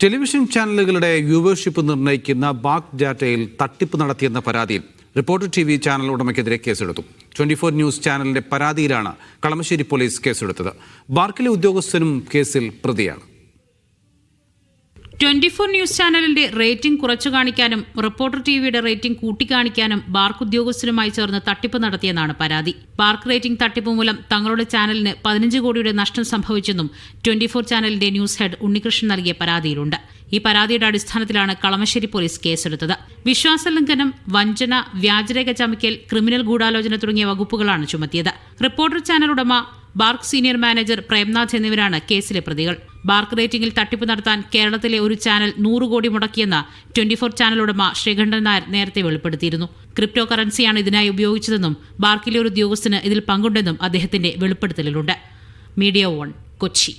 Television ചാനലുകളുടെ viewership നിർണയിക്കുന്ന back ഡാറ്റയിൽ തട്ടിപ്പ് നടത്തിയെന്ന പരാതിയിൽ റിപ്പോർട്ടർ ടി വി ചാനൽ ഉടമയ്ക്കെതിരെ കേസെടുത്തു. ട്വന്റി ഫോർ ന്യൂസ് ചാനലിന്റെ പരാതിയിലാണ് കളമശ്ശേരി പോലീസ് കേസെടുത്തത്. ബാർക്കിലെ ഉദ്യോഗസ്ഥനും കേസിൽ പ്രതിയാണ്. ട്വന്റി ഫോർ ന്യൂസ് ചാനലിന്റെ റേറ്റിംഗ് കുറച്ചു കാണിക്കാനും റിപ്പോർട്ടർ ടിവിയുടെ റേറ്റിംഗ് കൂട്ടിക്കാണിക്കാനും ബാർക്ക് ഉദ്യോഗസ്ഥരുമായി ചേർന്ന് തട്ടിപ്പ് നടത്തിയെന്നാണ് പരാതി. ബാർക്ക് റേറ്റിംഗ് തട്ടിപ്പ് മൂലം തങ്ങളുടെ ചാനലിന് പതിനഞ്ച് കോടിയുടെ നഷ്ടം സംഭവിച്ചെന്നും ട്വന്റി ഫോർ ചാനലിന്റെ ന്യൂസ് ഹെഡ് ഉണ്ണികൃഷ്ണൻ നൽകിയ പരാതിയിലുണ്ട്. ഈ പരാതിയുടെ അടിസ്ഥാനത്തിലാണ് കളമശ്ശേരി പോലീസ് കേസെടുത്തത്. വിശ്വാസലംഘനം വഞ്ചന വ്യാജരേഖ ചമയ്ക്കൽ ക്രിമിനൽ ഗൂഢാലോചന തുടങ്ങിയ വകുപ്പുകളാണ് ചുമത്തിയത്. റിപ്പോർട്ടർ ചാനൽ ഉടമ ബാർക്ക് സീനിയർ മാനേജർ പ്രേംനാഥ് എന്നിവരാണ് കേസിലെ പ്രതികൾ. ബാർക്ക് റേറ്റിംഗിൽ തട്ടിപ്പ് നടത്താൻ കേരളത്തിലെ ഒരു ചാനൽ നൂറ് കോടി മുടക്കിയെന്ന് ട്വന്റി ഫോർ ചാനൽ ഉടമ ശ്രീകണ്ഠൻ നായർ നേരത്തെ വെളിപ്പെടുത്തിയിരുന്നു. ക്രിപ്റ്റോ കറൻസിയാണ് ഇതിനായി ഉപയോഗിച്ചതെന്നും ബാർക്കിലെ ഒരു ഉദ്യോഗസ്ഥന് ഇതിൽ പങ്കുണ്ടെന്നും അദ്ദേഹത്തിന്റെ വെളിപ്പെടുത്തലിലുണ്ട്. Media one Kochi.